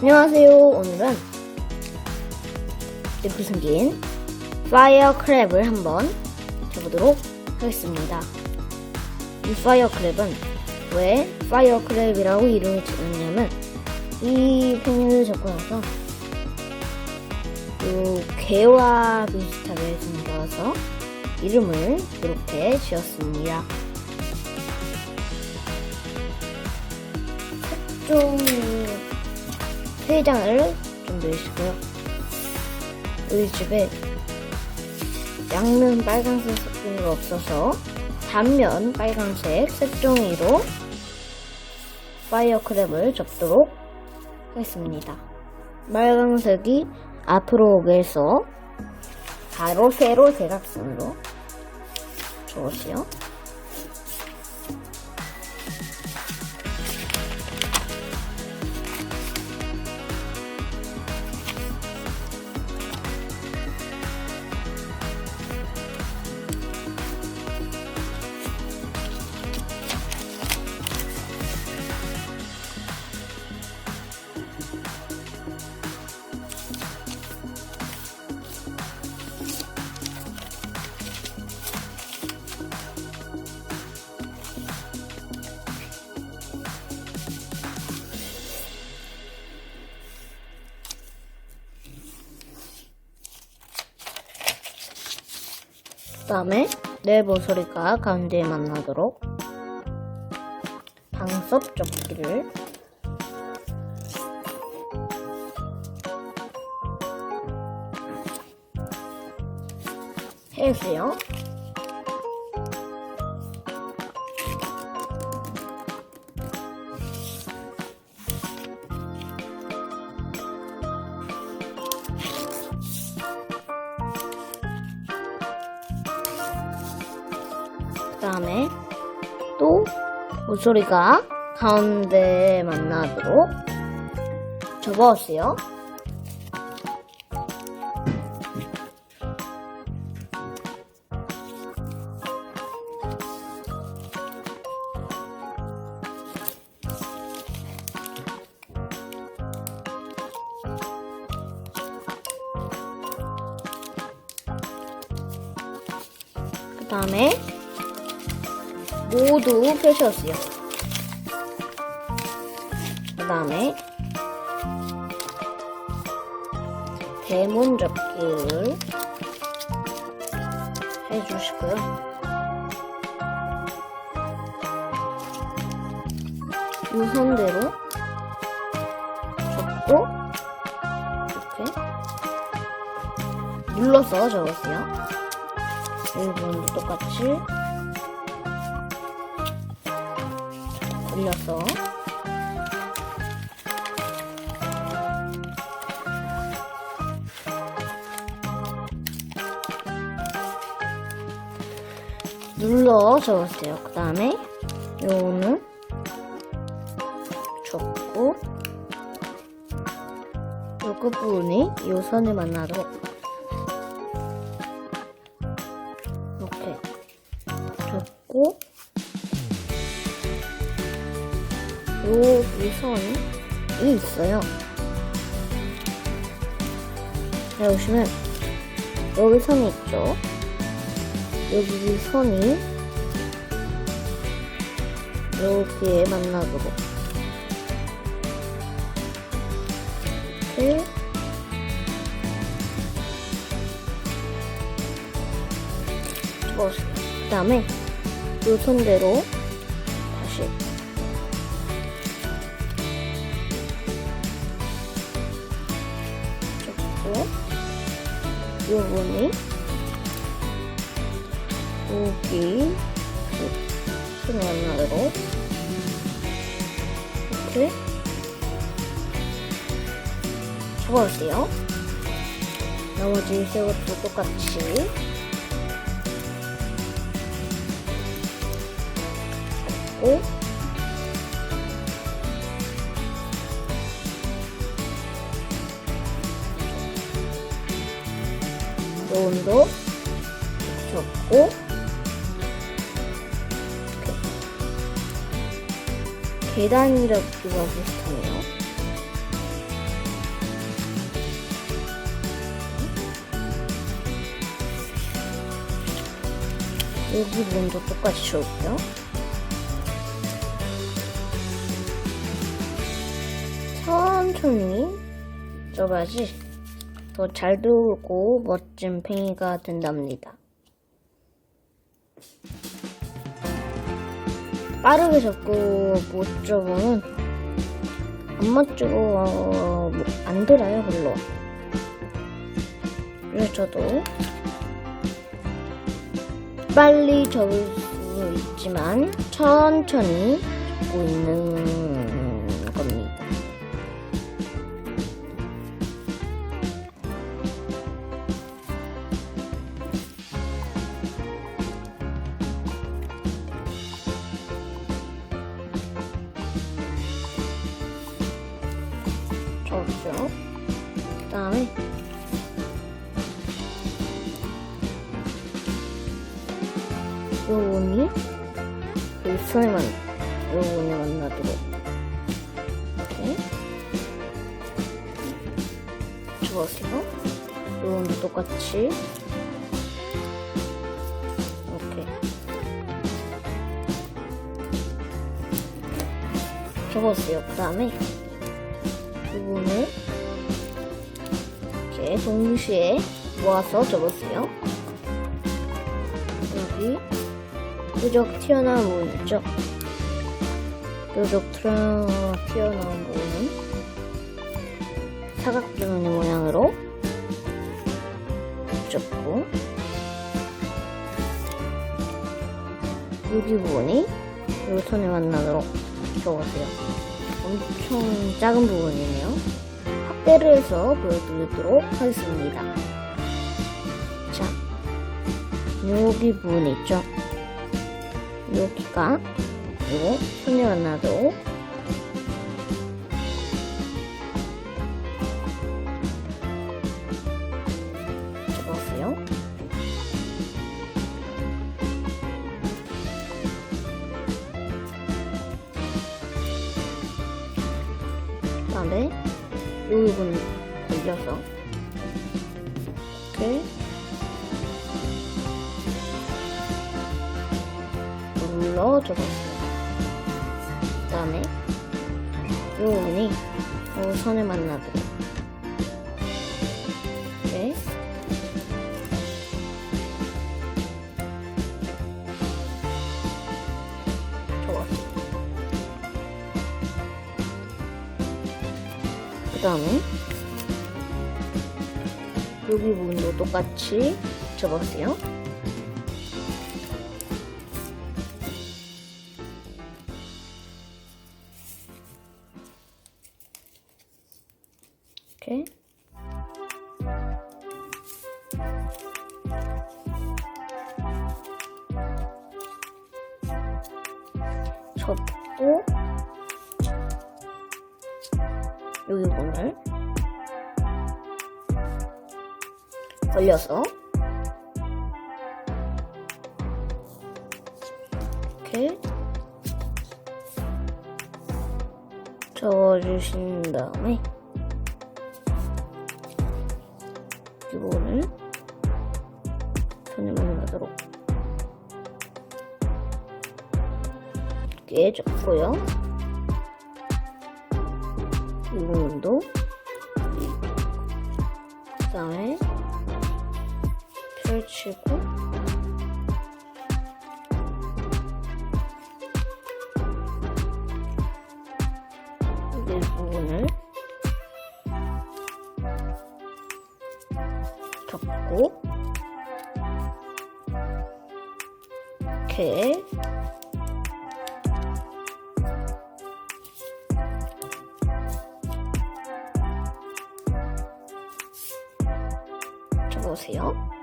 안녕하세요. 오늘은 이렇게 생긴 파이어 크랩을 한번 해보도록 하겠습니다. 이 파이어 크랩은 왜 파이어 크랩이라고 이름을 지었냐면 이 팽이를 잡고 나서 요 개와 비슷하게 생겨서 이름을 이렇게 지었습니다. 색종이 세 장을 준비해주시고요. 우리 집에 양면 빨간색 색종이가 없어서 단면 빨간색 색종이로 파이어 크랩을 접도록 하겠습니다. 빨간색이 앞으로 오게 해서 가로, 세로, 대각선으로 저으시요. 다음에 내 모서리가 가운데에 만나도록 방석 접기를 해주세요. 모서리가 가운데 만나도록 접어주세요. 그 다음에 모두 펼쳐주세요. 그 다음에 대문 접기를 해주시고요. 이 선대로 접고 이렇게 눌러서 접으세요. 이 부분도 똑같이 올려서 눌러 적으세요. 그 다음에 요거는 접고 요 끝부분이 요 선을 만나도록 선이 있어요. 자, 보시면 여기 선이 있죠. 여기 선이 여기에 만나도록 이렇게. 그 다음에 이 손대로 이 부분이 여기 손 만나도록 이렇게 접어주세요. 나머지 세 것도 똑같이 접고 조언도 좋고 계단이라기가 비슷하네요. 여기 문도 똑같이 좋고요. 천천히 써봐야지. 더 잘 돌고 멋진 팽이가 된답니다. 빠르게 접고 못 접으면 안 멋지고 어, 뭐안 돌아요 별로. 그래서 저도 빨리 접을 수 있지만 천천히 접고 있는 접어주세요. 요원도 똑같이 이렇게 접었어요. 그 다음에 부분을 이렇게 동시에 모아서 접었어요. 여기 뾰족 튀어나온 부분 있죠? 뾰족 튀어- 튀어나온 부분은 사각주머니 모양으로 접고 여기 부분이 이 손에 만나도록 접으세요. 엄청 작은 부분이네요. 확대를 해서 보여드리도록 하겠습니다. 자, 여기 부분 있죠? 여기가 그리고 손에 만나도 접 이렇게 눌러 접었어요. 그 다음에 이 부분이 이 선에 만나도록 이렇게 접었어요. 그 다음에 여기 부분도 똑같이 접었어요. 이렇게 접고 걸려서 이렇게 저어주신 다음에 이 부분을 손에 만나도록 이렇게 접고요. 이 부분도 그 다음에 펼치고 이 부분을 접고 이렇게 접으세요.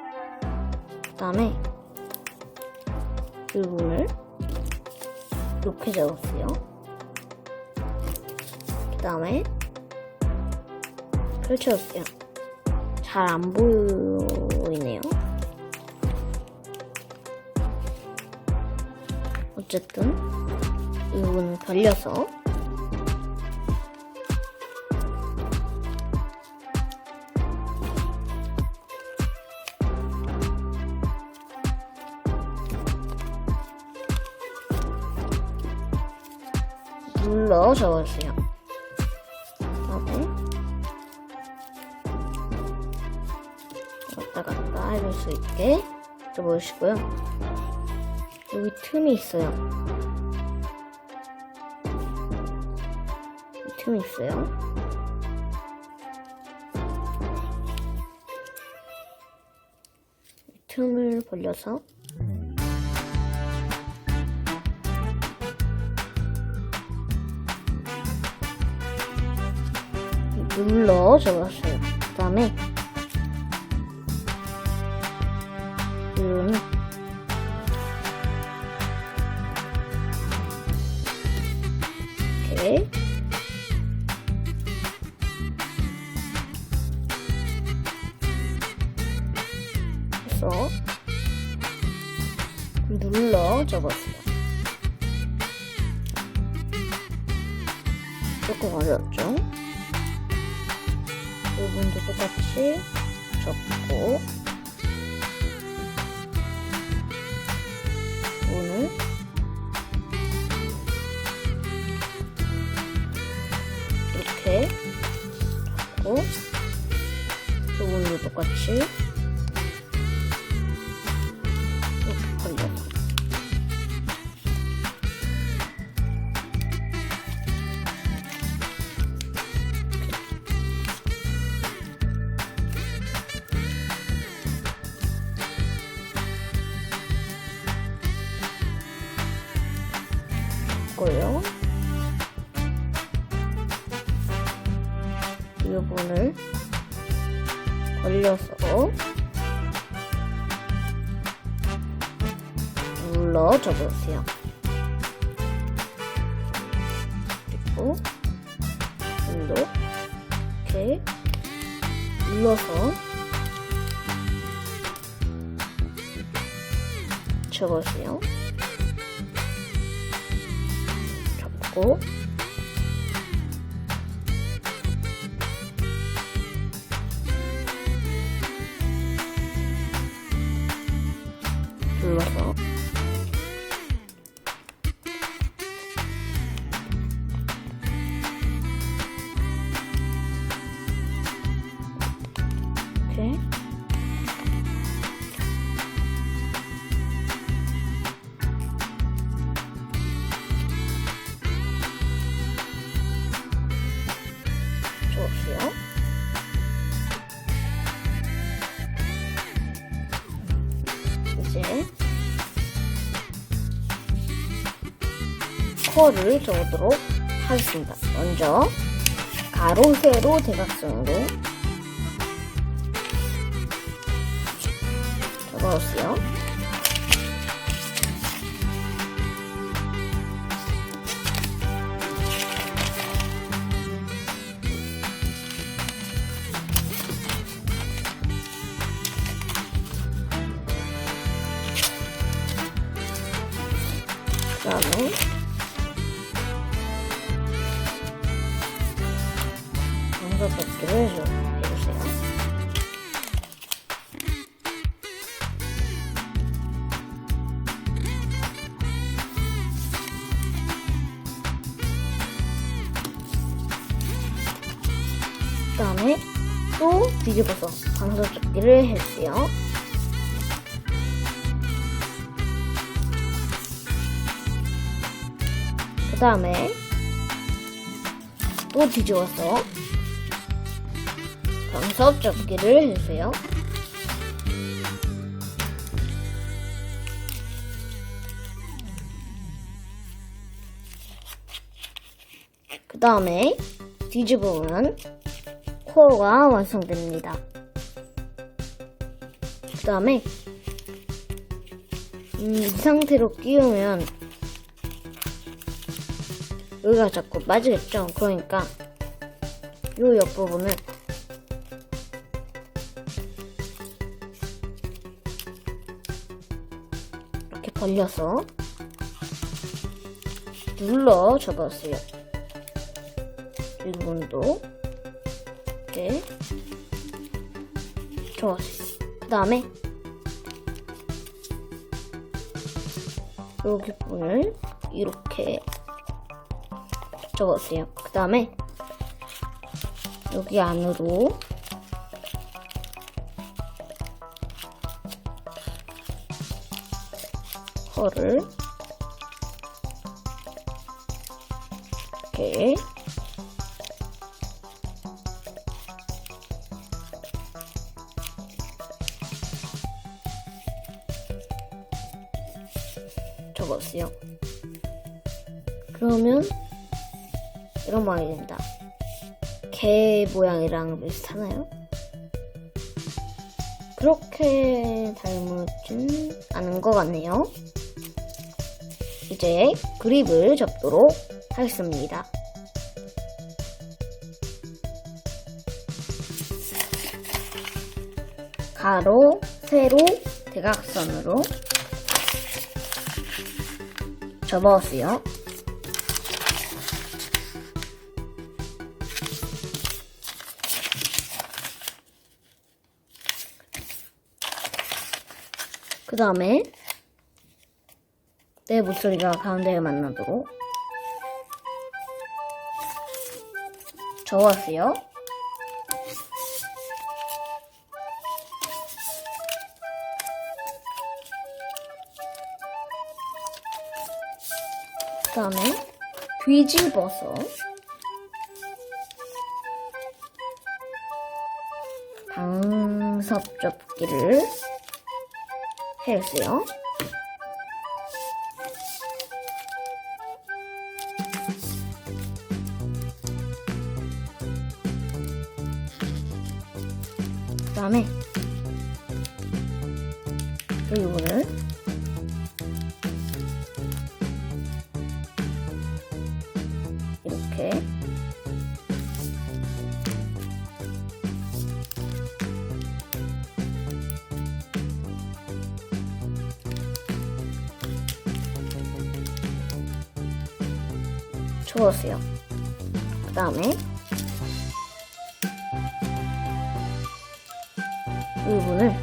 그 다음에 이 부분을 이렇게 접었어요. 그 다음에 펼쳐주세요. 잘 안 보이네요. 어쨌든 이 부분을 벌려서 눌러 적어주세요. 그다음에 왔다 갔다 해줄 수 있게 접어주시고요. 여기 틈이 있어요. 이 틈이 있어요. 이 틈을 벌려서 눌러 적었어요. 그 다음에 이거는 똑같이 이렇게 벌려서 고요. 이 부분을 벌려서 눌러 접으세요. 그리고 눈도 이렇게 눌러서 접으세요. 잡고 코를 적도록 하겠습니다. 먼저 가로, 세로, 대각선으로 적어주세요. 그 다음에 다음에 또 뒤집어서 방석 덮기를 해주세요. 그 다음에 또 뒤집어서 방석 접기를 해주세요. 그 다음에 뒤집으면 코어가 완성됩니다. 그 다음에 음, 이 상태로 끼우면 여기가 자꾸 빠지겠죠? 그러니까 요 옆부분을 이렇게 벌려서 눌러 접었어요. 이 부분도 이렇게 접었어요. 그 다음에 여기 부분을 이렇게 접었어요. 그 다음에 여기 안으로 컬을 이렇게 개 모양이랑 비슷하나요? 그렇게 닮았진 않은 것 같네요. 이제 그립을 접도록 하겠습니다. 가로, 세로, 대각선으로 접었어요. 그 다음에 내 목소리가 가운데에 만나도록 접었어요. 그 다음에 뒤집어서 해주세요. 그 다음에 이 부분을 접었어요. 그 다음에 이 부분을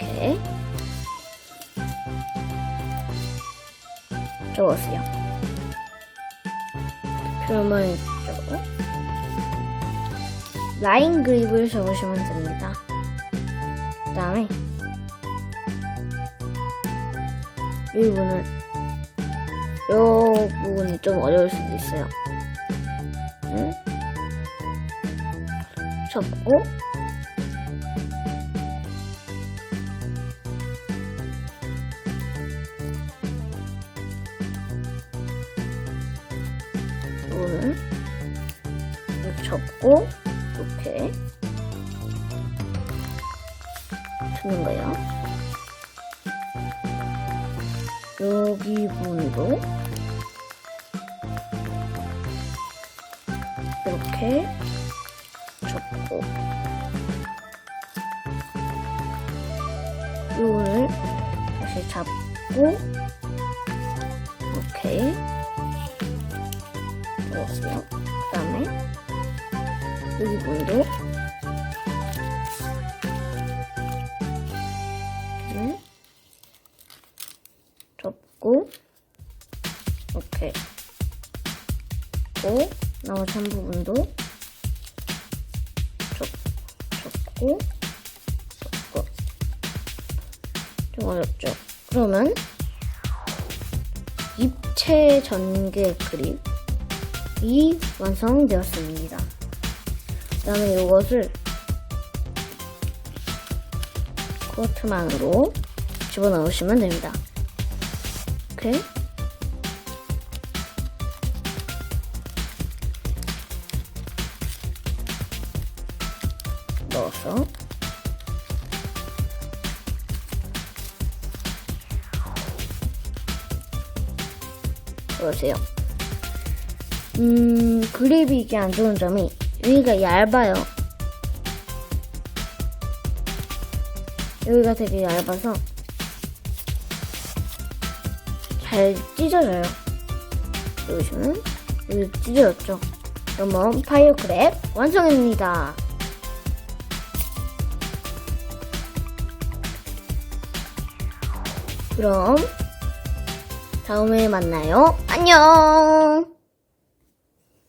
이렇게 접었어요. 그러면 이쪽 라인 그립을 접으시면 됩니다. 그 다음에 이 부분은 이 부분이 좀 어려울 수도 있어요. 응? 접고 이렇게 접고 이렇게 두는 거예요. 여기 부분도 이렇게 접고. 요거를 다시 잡고 이렇게 넣었어요. 그 다음에 여기 이렇게 접고 이렇게. 접고 나머지 한 부분도 접, 접고 접고 좀 어렵죠? 그러면 입체 전개 그립이 완성되었습니다. 그 다음에 이것을 코트만으로 집어넣으시면 됩니다. 이렇게 보세요. 음, 그립이 이게 안 좋은 점이 여기가 얇아요. 여기가 되게 얇아서 잘 찢어져요. 보시면 여기 찢어졌죠. 그러면 파이어 크랩 완성입니다. 그럼 다음에 만나요. 안녕!